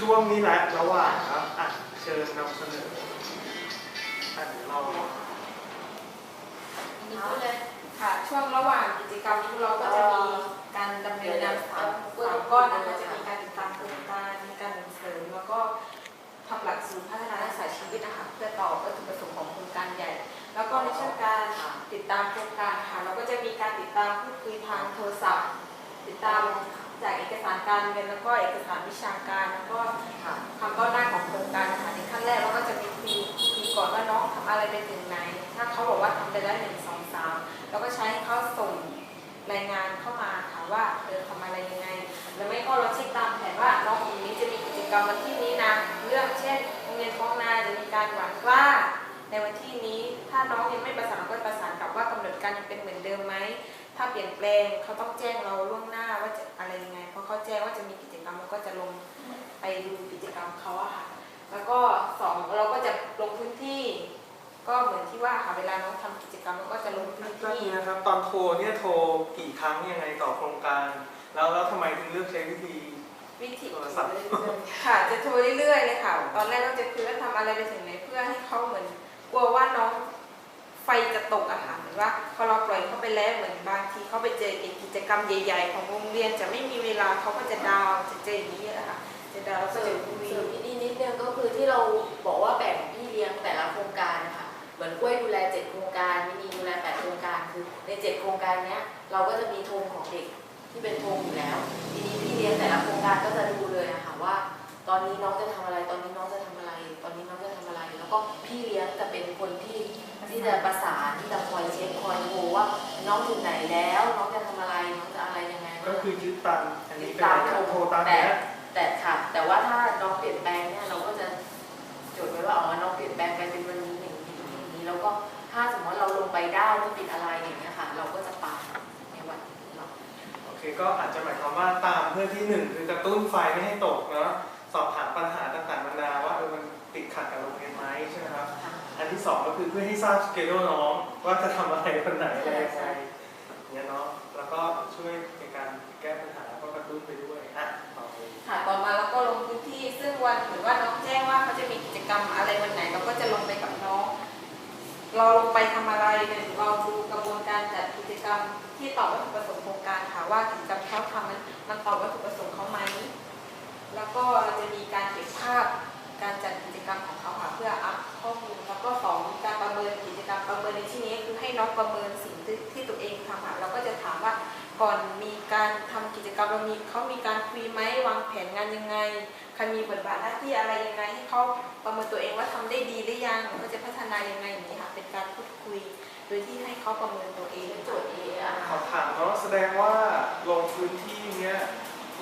ช่วงนี้แหละระหว่างครับอะเชิญนำเสนออะเดี๋ยวเราเอาเลยค่ะ ช่วงระหว่างกิจกรรมนี้เราก็จะมีการดำเนินงานสามสามก้อนนะคะจะมีการติดตามโครงการมีการส่งเสริมแล้วก็ทำหลักสูตรพัฒนาทักษะชีวิตนะคะเพื่อตอบวัตถุประสงค์ของโครงการใหญ่ แล้วก็ในช่วงการติดตามโครงการค่ะเราก็จะมีการติดตามพูดคุยทางโทรศัพท์ ติดตาม จากเอกสารการเงินแล้วก็เอกสารวิชาการ แล้วก็ค่ะความก้าวหน้าของโครงการนะคะในขั้นแรกเราก็จะมีคุยคุยก่อนว่าน้องทำอะไรไปถึงไหน ถ้าเขาบอกว่าทำไปได้หนึ่งสองสามเราก็ใช้เขาส่งรายงานเข้ามาค่ะว่าเออทำอะไรยังไงหรือไม่ก็เราเช็คตามแผนว่าน้องกลุ่มนี้จะมีกิจกรรมวันที่นี้นะเรื่องเช่นโรงเรียนท้องนาจะมีการหวานกล้าในวันที่นี้ถ้าน้องยังไม่ประสานก็ประสานกลับว่ากำหนดการยังเป็นเหมือนเดิมไหม ถ้าเปลี่ยนแปลงเขาต้องแจ้งเราล่วงหน้าว่าจะอะไรยังไงเพราะเขาแจ้งว่าจะมีกิจกรรมเราก็จะลงไปดูกิจกรรมเขาอะค่ะแล้วก็สองเราก็จะลงพื้นที่ ก็เหมือนที่ว่าค่ะเวลาน้องทำกิจกรรมเราก็จะลงพื้นก็ที่นี้นะครับตอนโทรเนี่ยโทรกี่ครั้งยังไงต่อโครงการ แล้วแล้วทำไมถึงเลือกใช้วิธี วิธีโทรศัพท์ ค่ะ จะโทรเรื่อยๆเลยค่ะ ตอนแรกก็จะคุยว่าทำอะไรไปถึงไหนเพื่อให้เขาเหมือน กลัวว่าน้อง ไฟจะตกอะค่ะเหมือนว่าพอเราปล่อยเขาไปแล้วเหมือนบางทีเขาไปเจอกิจกรรมใหญ่ ๆ ของโรงเรียนจะไม่มีเวลาเขาก็จะดาวน์จะเจออย่างนี้อะค่ะจะดาวน์ก็เสริจะมคุยเสริมนิดนิดนึงก็คือที่เราบอกว่าแบ่งพี่เลี้ยงแต่ละโครงการนะคะเหมือนกล้วยดูแลเจ็ดโครงการมินีดูแลแปดโครงการคือในเจ็ดโครงการเนี้ยเราก็จะมีธงของเด็กที่เป็นธงอยู่แล้ว ทีนี้พี่เลี้ยงแต่ละโครงการก็จะดูเลยอะค่ะว่า ตอนนี้น้องจะทำอะไรตอน ที่จะประสานที่จะคอยเช็คคอยดูว่าน้องถึงไหนแล้ว น้องจะทำอะไรน้องจะอะไรยังไงก็คือยึดตามอันนี้เป็นตามอะไรนะโทโทรรตามแต่เนี้ยแต่ค่ะ แต่ว่าถ้าน้องเปลี่ยนแปลงเนี่ยเราก็จะจดไว้ว่าอ๋อน้องเปลี่ยนแปลงไปเป็นวันนี้อย่างนี้อย่างนี้แล้วก็ถ้าสมมติเราลงไปได้ไม่ติดอะไรอย่างเงี้ยค่ะเราก็จะไปในวันที่เราโอเคก็อาจจะหมายความว่าตามเพื่อที่หนึ่งคือกระตุ้นไฟไม่ให้ตกเนาะ สองก็คือเพื่อให้ทราบสเกลน้องว่าจะทำอะไรวันไหนอะไรยังไงเนี่ยเนาะแล้วก็ช่วยในการแก้ปัญหาแล้วก็กระตุ้นไปด้วยอะต่อไปค่ะต่อมาแล้วก็ลงพื้นที่ซึ่งวันหรือว่าน้องแจ้งว่าเขาจะมีกิจกรรมอะไรวันไหนเราก็จะลงไปกับน้อง เราลงไปทำอะไรหนึ่งเราดูกระบวนการจัดกิจกรรมที่ตอบวัตถุประสงค์โครงการค่ะว่ากิจกรรมที่เขาทำมันมันตอบวัตถุประสงค์เขาไหมแล้วก็เราจะมีการเก็บภาพการจัดกิจกรรมของเขาค่ะเพื่ออัพ ข้อมูลแล้วก็สองการประเมินกิจกรรมประเมินในที่นี้คือให้น้องประเมินสิ่งที่ที่ตัวเองทำค่ะเราก็จะถามว่าก่อนมีการทำกิจกรรมเรามีเขามีการคุยไหมวางแผนงานยังไงใครมีบทบาทหน้าที่อะไรยังไงให้เขาประเมินตัวเองว่าทำได้ดีหรือยังก็จะพัฒนายังไงอย่างนี้ค่ะเป็นการพูดคุย โดยที่ให้เขาประเมินตัวเองเป็นโจทย์ AI ขอถามเนาะแสดงว่าลงพื้นที่เนี้ย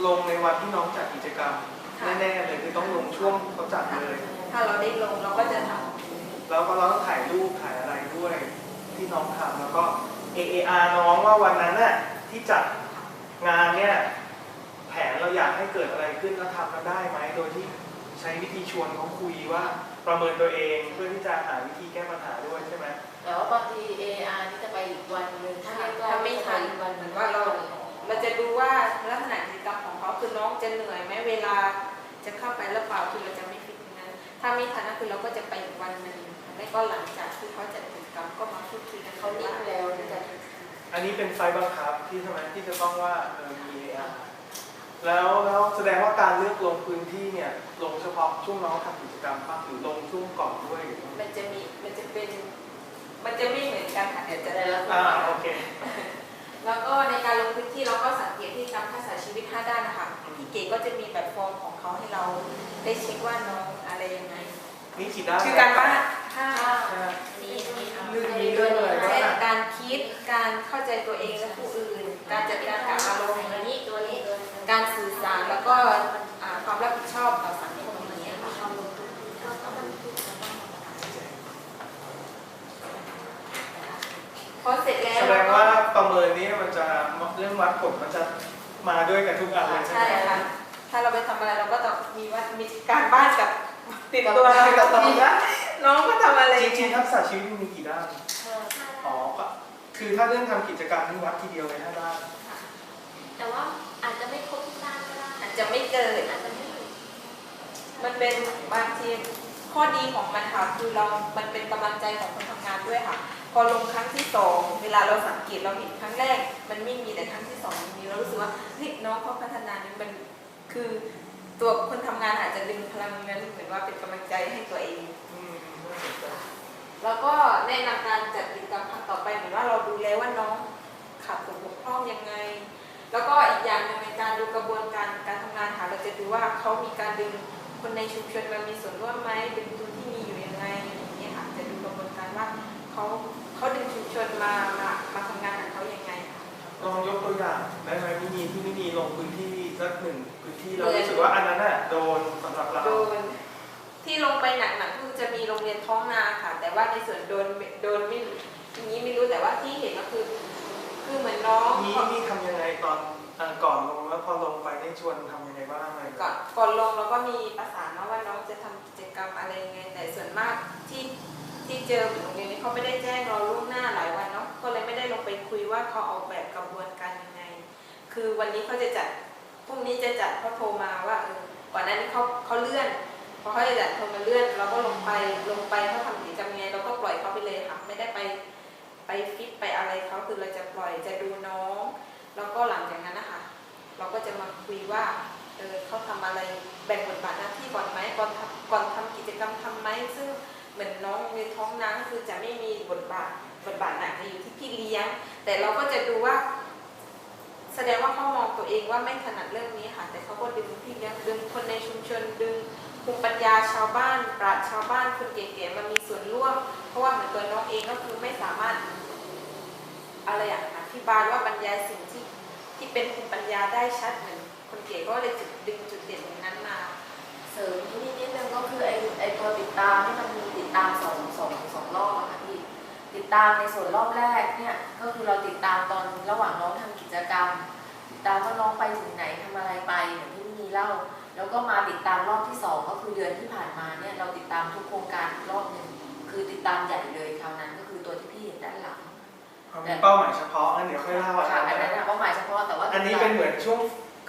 ลงในวันที่น้องจัดกิจกรรมแน่ๆเลยคือต้องลงช่วงเขาจัดเลย ถ้าเราได้ลงเราก็จะทำแล้วก็เราต้องถ่ายรูปถ่ายอะไรด้วยที่น้องทำแล้วก็ AAR น้องว่าวันนั้นน่ะที่จัดงานเนี่ยแผนเราอยากให้เกิดอะไรขึ้นแล้วทำกันได้ไหมโดยที่ใช้วิธีชวนเขาคุยว่าประเมินตัวเองเพื่อที่จะหาวิธีแก้ปัญหาด้วยใช่ไหมแต่ว่าบางที AI นี่จะไปอีกวันหนึ่งถ้าไม่ใกล้ถ้าไม่ทันอีกวันเหหมืนึ่องนว่าเราเราเราจะดูว่าลักษณะกิจกรรมของเขาคือน้องจะเหนื่อยไหมเวลาจะเข้าไปหรือเปล่าคือเราจะไม่ฟิกนั้น ถ้าไม่ทันก็คือเราก็จะไปอีกวันหนึ่งแล้วก็หลังจากที่เขาจัดกิจกรรมก็มาพูดคุยกันเขานิ่งแล้วที่จะอันนี้เป็นไฟล์บังคับที่ใช่ไหมที่จะต้องว่าเออมี AAR แล้วแล้วแสดงว่าการเลือกลงพื้นที่เนี่ยลงเฉพาะช่วงน้องทำกิจกรรมป่ะหรือลงช่วงก่อนด้วยหรือมันจะมีมันจะเป็นมันจะไม่เหมือนกันค่ะเดี๋ยวจะแต่ละคนอ่าโอเคแล้วก็ในการลงพื้นที่เราก็สังเกตที่การทักษะชีวิต 5 ด้านนะคะพี่เก๋ก็จะมีแบบฟอร์มของเขาให้เราได้เช็คว่าน้องอะไรยังไง นี่กี่ด้านคือการบ้านห้าใช่ไหมนี้นี้ค่ะเรื่องนี้เรื่องอะไรบ้างเช่นอะการคิดการเข้าใจตัวเองและผู้อื่น การจัดการกับอารมณ์ตัวนี้ตัวนี้ การสื่อสารแล้วก็อ่าความรับผิดชอบต่อสังคมอย่างเงี้ยค่ะพอเสร็จแล้วแสดงว่าประเมินนี้มันจะเรื่องวัดผลมันจะมาด้วยกันทุกอันเลยใช่ใช่ไหมค่ะถ้าเราไปทำอะไรเราก็ต้องมีว่ามีการบ้านกับ ติดตัวเรากับตรงว่าน้องก็ทำอะไรจริงๆทักษะชีวิตมันมีกี่ด้านอ๋อก็คือถ้าเรื่องทำกิจกรรมนี่วัดทีเดียวเลยห้าด้านแต่ว่าอาจจะไม่ครบทุกด้านก็ได้อาจจะไม่เกิดอาจจะไม่ถึงมันเป็นบางทีข้อดีของมันค่ะคือเรา มันเป็นกำลังใจของคนทำงานด้วยค่ะ พอลงครั้งที่สองเวลาเราสังเกตเราเห็นครั้งแรก มันไม่มีแต่ครั้งที่สองมันมีเรารู้สึกว่าเฮ้ยน้องเขาพัฒนานี่มันคือ ตัวคนทำงานอาจจะดึงพลังนั้นเหมือนว่าเป็นกำลังใจให้ตัวเองแล้วก็แนะนำการจัดกิจกรรมครั้งต่อไปเหมือนว่าเราดูแลว่าน้องขาดตกบกพร่องยังไง แล้วก็อีกอย่างหนึ่งในการดูกระบวนการการทำงานค่ะเราจะดูว่าเขามีการดึงคนในชุมชนมามีส่วนร่วมไหมดึงทุนที่มีอยู่ยังไงอย่างนี้ค่ะจะดูกระบวนการว่าเขาเขาดึงชุมชนมามามาทำงานกับเขายังไงค่ะลองยกตัวอย่างได้ไหมมินีที่มินีลงพื้นที่สักหนึ่ง ที่เรารู้สึกว่าอันนั้นน่ะโดนสำหรับเราโดนที่ลงไปหนักๆคือจะมีโรงเรียนท้องนาค่ะ แต่ว่าในส่วนโดนโดนไม่อย่างนี้ไม่รู้แต่ว่าที่เห็นก็คือ คือเหมือนน้องนี่นี่ทำยังไงตอนอ่าก่อนลงแล้วพอลงไปได้ชวนทำยังไงบ้างอะไรก่อนก่อนลงเราก็มีประสานนะว่าน้องจะทำกิจกรรมอะไรยังไง แต่ส่วนมากที่ที่เจอโรงเรียนนี้เขาไม่ได้แจ้งเราล่วงหน้าหลายวันเนาะก็เลยไม่ได้ลงไปคุยว่าเขาออกแบบกระบวนการยังไง คือวันนี้เขาจะจัด พรุ่งนี้จะจัดเขาโทรมาว่าเออก่อนหน้านี้เขาเขาเลื่อนพอเขาจะจัดโทรมาเลื่อนเราก็ลงไปลงไปเขาทำกิจกรรมยังไงเราก็ปล่อยเขาไปเลยค่ะไม่ได้ไปไปฟิตไปอะไรเขาคือเราจะปล่อยจะดูน้อง แล้วก็หลังจากนั้นนะคะเราก็จะมาคุยว่าเออเขาทำอะไรแบ่งบทบาทหน้าที่ก่อนไหมก่อนทำก่อนทำกิจกรรมทำไหมซึ่งเหมือนน้องในท้องน้ำคือจะไม่มีบทบาทบทบาทหนักจะอยู่ที่พี่เลี้ยง แต่เราก็จะดูว่า แสดงว่าเขามองตัวเองว่าไม่ถนัดเรื่องนี้ค่ะ แต่เขาก็ดึงพี่เลี้ยงดึงคนในชุมชนดึงภูมิปัญญาชาวบ้านปราชชาวบ้านคนเก๋ๆมามีส่วนร่วม เพราะว่าเหมือนตัวน้องเองก็คือไม่สามารถอะไรอย่างอธิบายว่าบรรยายสิ่งที่ที่เป็นภูมิปัญญาได้ชัดเหมือนคนเก๋ก็เลยจุดดึงจุดเด่นตรงนั้นมา เสริมทีนี่นิดนึงก็คือไอไอตัวติดตามที่มันมีติดตามสองสองสองรอบอะค่ะ ติดตามในส่วนรอบแรกเนี่ยก็คือเราติดตามตอนระหว่างน้องทำกิจกรรม ติดตามว่าน้องไปถึงไหนทำอะไรไปเหมือนที่มีเล่า แล้วก็มาติดตามรอบที่สองก็คือเดือนที่ผ่านมาเนี่ยเราติดตามทุกโครงการอีกรอบหนึ่งคือติดตามใหญ่เลยคราวนั้นก็คือตัวที่พี่เห็นด้านหลังเอามีเป้าหมายเฉพาะงั้นเดี๋ยวค่อยเล่าค่ะอัอันนนั้นั้นนอะเป้าหมายเฉพาะแต่ว่าอันนี้เป็นเหมือนช่วง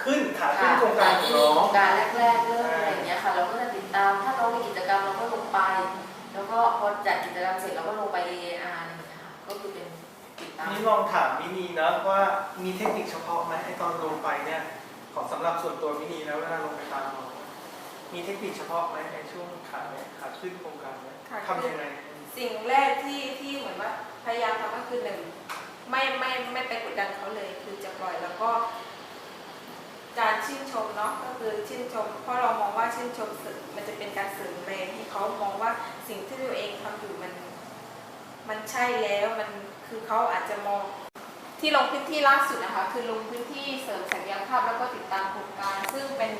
ขึ้นขาขึ้นโครงการของที่น้องโครงการแรกๆเริ่มอะไรอย่างเงี้ยค่ะเราก็จะติดตามถ้าน้องมีกิจกรรมเราก็ลงไป แล้วก็พอจัดกิจกรรมเสร็จเราก็ลงไป AAR อะไรอย่างเงี้ยค่ะก็คือเป็นติดตาม นี่ลองถามมินีนะว่ามีเทคนิคเฉพาะไหมไอตอนลงไปเนี่ย ของสำหรับส่วนตัวมินีแล้วเวลาลงไปตามน้องมีเทคนิคเฉพาะไหมในช่วงขาเนี่ยขาขึ้นโครงการเนี่ยขาขึ้น ทำยังไงสิ่งแรกที่ที่เหมือนว่าพยายามทำก็คือหนึ่งไม่ไม่ไม่ไปกดดันเขาเลย คือจะปล่อยแล้วก็ การชื่นชมเนาะก็คือชื่นชม เพราะเรามองว่าชื่นชมเสริมมันจะเป็นการเสริมแรงให้เขามองว่าสิ่งที่ตัวเองทำอยู่มัน มันใช่แล้วมัน คือเขาอาจจะมองที่ลงพื้นที่ล่าสุดนะคะ คือลงพื้นที่เสริมศักยภาพแล้วก็ติดตามโครงการ ซึ่งเป็น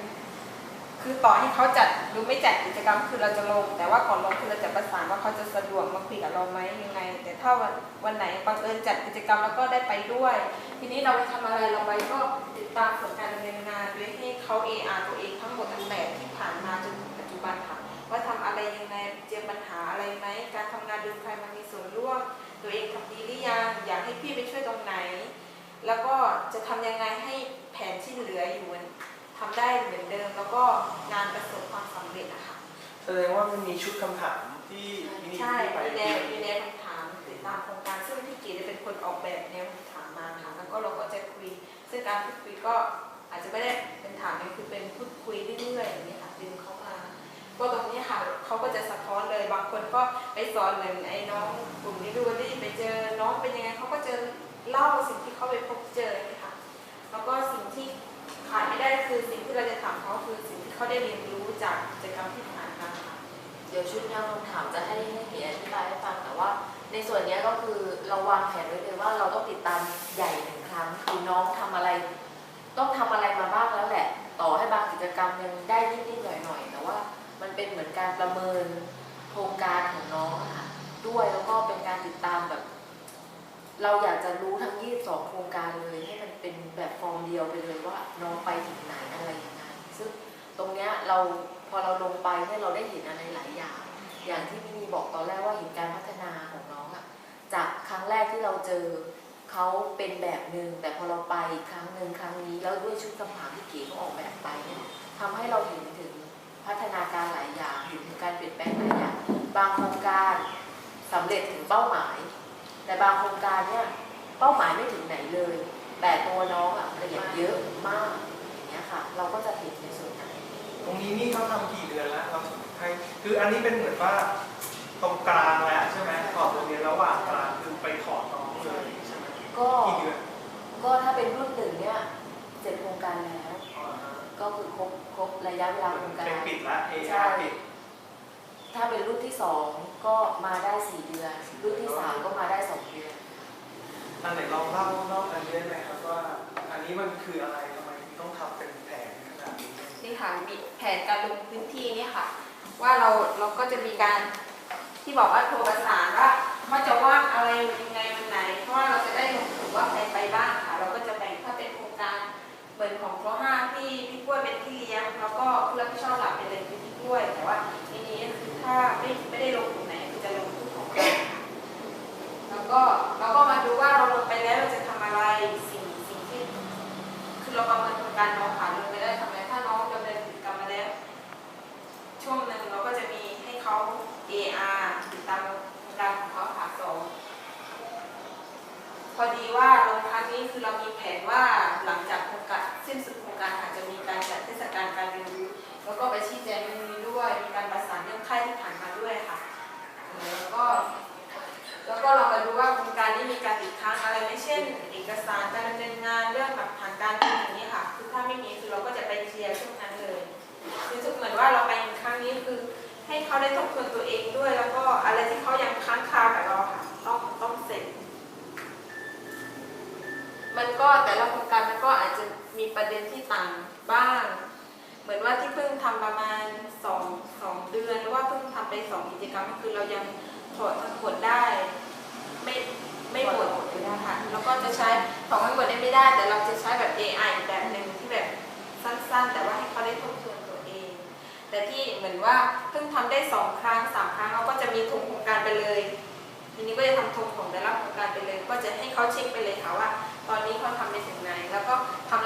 คือต่อให้เขาจัดหรือไม่จัดกิจกรรมคือเราจะลง แต่ว่าก่อนลงคือเราจะประสานว่าเขาจะสะดวกมาคุยกับเราไหมยังไง แต่ถ้าวันวันไหนบังเอิญจัดกิจกรรมแล้วก็ได้ไปด้วย ทีนี้เราไปทำอะไรเราไปก็ติดตามผลการดำเนินงานโดยให้เขา AR ตัวเองทั้งหมดทั้งแบบที่ผ่านมาจนถึงปัจจุบันค่ะว่าทำอะไรยังไงเจอปัญหาอะไรไหมการทำงานดึงใครมามีส่วนร่วม ตัวเองทำดีหรือยังอยากให้พี่ไปช่วยตรงไหน แล้วก็จะทำยังไงให้แผนที่เหลืออยู่ทำได้เหมือนเดิม แล้วก็งานประสบความสำเร็จอะค่ะแสดงว่ามันมีชุดคำถามที่มินีใช่ที่ไปมีแนวมีแนวคำถามติดตามโครงการซึ่งพี่กีจะเป็นคนออกแบบแนวคำถามมาค่ะแล้วก็เราก็จะคุย ซึ่งการพูดคุยก็อาจจะไม่ได้เป็นถามเนี่ยคือเป็นพูดคุยเรื่อยๆอย่างนี้ค่ะดึงเขามาก็ตรงนี้ค่ะเขาก็จะสะท้อนเลยบางคนก็ไปสอนเหมือนไอ้น้องกลุ่มนี้ดูที่ไปเจอน้องเป็นยังไงเขาก็จะเล่าสิ่งที่เขาไปพบเจอเลยค่ะแล้วก็สิ่งที่ขาดไม่ได้คือสิ่งที่เราจะถามเขาคือสิ่งที่เขาได้เรียนรู้จากกิจกรรมที่ผ่านมาค่ะเดี๋ยวชุดยังคำถามจะให้ให้เกียรติอธิบายให้ฟังแต่ว่า ในส่วนนี้ก็คือเราวางแผนไว้เลยว่าเราต้องติดตามใหญ่หนึ่งครั้งคือน้องทำอะไร ต้องทำอะไรมาบ้างแล้วแหละ ต่อให้บางกิจกรรมยังได้นิดๆหน่อยๆแต่ว่ามันเป็นเหมือนการประเมิน ครงการของน้องค่ะด้วยแล้วก็เป็นการติดตามแบบ เราอยากจะรู้ทั้ง 22 โครงการเลยให้มันเป็นแบบฟอร์มเดียวไปเลยว่าน้องไปถึงไหนอะไรยังไงซึ่งตรงเนี้ยเราพอเราลงไปเนี่ยเราได้เห็นอะไรหลายอย่าง อย่างที่พี่มีบอกตอนแรกว่าเห็นการพัฒนาของน้องอะจากครั้งแรกที่เราเจอเขาเป็นแบบหนึ่งแต่พอเราไปครั้งหนึ่งครั้งนี้แล้วด้วยชุดคำถามที่เก๋เขาออกแบบไปเนี่ยทำให้เราเห็นถึงพัฒนา เร็จถึงเป้าหมาย แต่บางโครงการเนี่ยเป้าหมายไม่ถึงไหนเลย แต่ตัวน้องอะละเอียดเยอะมากอย่างเงี้ยค่ะ เราก็จะเห็นในส่วนนั้นตรงนี้นี่เขาทำกี่เดือนแล้วเราให้คืออันนี้เป็นเหมือนว่าตรงกลางแล้วใช่ไหมขอบโรงเรียนระหว่างกลางคือไปขอน้องเลยใช่ไหมก็กี่เดือนก็ถ้าเป็นรุ่นหนึ่งเนี่ยเสร็จโครงการแล้วอ๋อฮะก็คือครบครบระยะเวลาโครงการเป็นปิดละเอใช่อาปิด ถ้าเป็นรุ่นที่สองก็มาได้สี่เดือน รุ่นที่สามก็มาได้สองเดือนอันไหนลองเล่านอกอันนี้ได้ไหมครับว่า อันนี้มันคืออะไรทำไมถึงต้องทำเป็นแผนขนาดนี้นี่ค่ะมีแผนการลงพื้นที่เนี่ยค่ะ ว่าเราเราก็จะมีการที่บอกว่าโทรประสานว่าว่าจะว่างอะไรยังไงวันไหน เพราะว่าเราจะได้ลงถึงว่าใครไปบ้างค่ะ เราก็จะแบ่งถ้าเป็นโครงการเหมือนของโครห้าที่พี่กล้วยเป็นที่เลี้ยง ที่ต่างบ้าง เหมือนว่าที่เพิ่งทำประมาณสองสองเดือนหรือว่าเพิ่งทำไปสองกิจกรรมก็คือเรายังถอดทั้งหมดได้ ไม่ไม่หมดเลยนะคะแล้วก็จะใช้ของทั้งหมดได้ไม่ได้ แต่เราจะใช้แบบ AI อีกแบบหนึ่งที่แบบสั้นๆ แต่ว่าให้เขาได้ทบทวนตัวเอง แต่ที่เหมือนว่าเพิ่งทำได้สองครั้งสามครั้งเราก็จะมีทุกโครงการไปเลยทีนี้ก็จะทำทุกของแต่ละโครงการไปเลย ก็จะให้เขาเช็คไปเลยค่ะว่า ตอนนี้เขาทำไปถึงไหน แล้วก็ทำ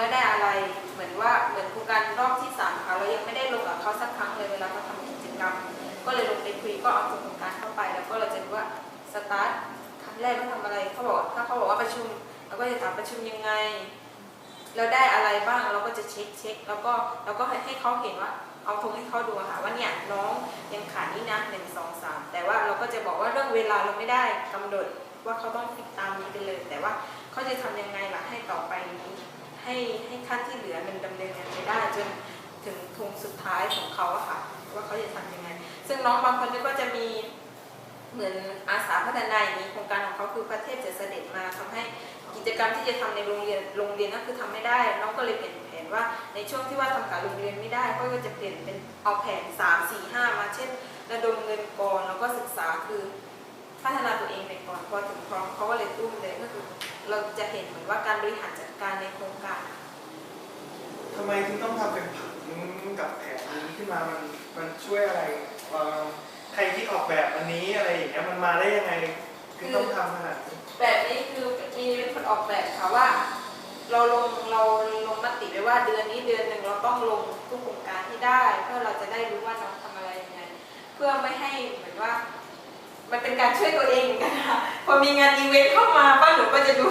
ตาร์ทครั้งแรกต้องทำอะไรเขาบอกถ้าเขาบอกว่าประชุมเราก็จะถามประชุมยังไงเราได้อะไรบ้างเราก็จะเช็คเช็คแล้วก็เราก็ให้เขาเห็นว่า เอาทงให้เขาดูอะค่ะว่าเนี่ยน้องยังขาดนี่นะหนึ่งสองสามแต่ว่าเราก็จะบอกว่าเรื่องเวลาเราไม่ได้กำหนดว่าเขาต้องติดตามนี้ไปเลย แต่ว่าเขาจะทำยังไงล่ะให้ต่อไปนี้ให้ให้ขั้นที่เหลือมันดำเนินงานไปได้จนถึงธงสุดท้ายของเขาอะค่ะ ว่าเขาจะทำยังไง ซึ่งน้องบางคนก็จะมี เหมือนอาสาพัฒนาอย่างนี้โครงการของเขาคือพระเทพจะเสด็จมาทำให้กิจกรรมที่จะทำในโรงเรียนโรงเรียนนั่นคือทำไม่ได้น้องก็เลยเปลี่ยนแผนว่าในช่วงที่ว่าทำการโรงเรียนไม่ได้ก็จะเปลี่ยนเป็นเอาแผนสามสี่ห้ามาเช่น ระดมเงินก่อนแล้วก็ศึกษาคือพัฒนาตัวเองไปก่อนพอถึงพร้อมเขาก็เลยตุ้มเลยก็คือเราจะเห็นเหมือนว่าการบริหารจัดการในโครงการทำไมถึงต้องทำเป็นผังกับแผนนี้ขึ้นมามันมันช่วยอะไรเอ่อ ใครที่ออกแบบอันนี้อะไรอย่างเงี้ยมันมาได้ยังไงถึงต้องทำขนาดนี้แบบนี้คือมีเป็นคนออกแบบค่ะว่า เราลงเราลงมติไว้ว่าเดือนนี้เดือนหนึ่งเราต้องลงทุกโครงการที่ได้ เพื่อเราจะได้รู้ว่าเราทำอะไรยังไง เพื่อไม่ให้เหมือนว่า มันเป็นการช่วยตัวเองเหมือนกันค่ะพอมีงานอีเวนต์เข้ามาป้าหนูก็จะดู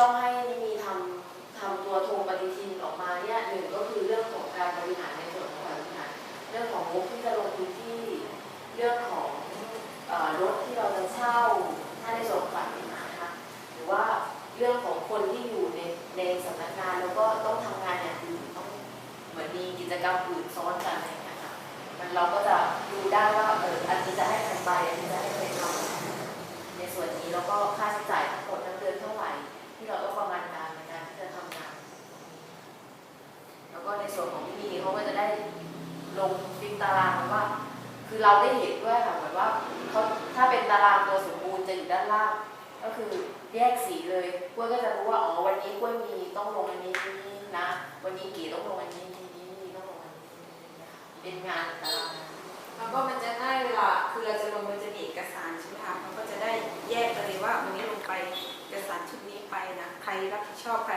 ต้องให้นิมีทำทำตัวโทรปฏิทินออกมาเนี่ยหนึ่งก็คือเรื่องของการบริหารในส่วนของการบริหารเรื่องของงบที่จะลงพื้นที่ เรื่องของอรถที่เราจะเช่าถ้าในส่วนของฝ่ายบริหารนะคะหรือว่าเรื่องของคนที่อยู่ในในสำนักงานแล้วก็ต้องทำงานอย่างอื่นต้องเหมือนมีกิจกรรมอื่นซ้อนกันอะไรอย่างเงี้ยค่ะมันเราก็จะดูได้ว่าเอออันนี้จะให้ใครไปอันนี้จะให้ใครทำในส่วนนี้แล้วก็ค่าใช้จ่ายทั้งหมดทั้งเดือนเท่าไหร่ ที่เราต้องประมาณการในการที่จะทำงานแล้วก็ในส่วนของพี่มีเขาก็จะได้ลงฟิกตารางว่า คือเราได้เห็นด้วยค่ะเหมือนว่าเขาถ้าเป็นตารางตัวสมบูรณ์จะอยู่ด้านล่าง ก็คือแยกสีเลยกล้วยก็จะรู้ว่าอ๋อวันนี้กล้วยมีต้องลงอันนี้นี้นะวันนี้กี่ต้องลงอันนี้นี้นี้ต้องลงอันนี้เป็นงานตารางแล้วก็มันจะง่ายเวลาคือเราจะลงมันจะมีเอกสารใช่ไหมคะมันก็จะได้แยกเลยว่าวันนี้ลงไป อกสารชุดนี้ไปนะ ใครรับผิดชอบใคร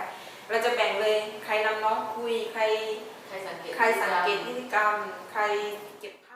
เราจะแบ่งเลยใครนำน้องคุย ใครใครสังเกตใครสังเกตพฤติกรรม ใครเก็บ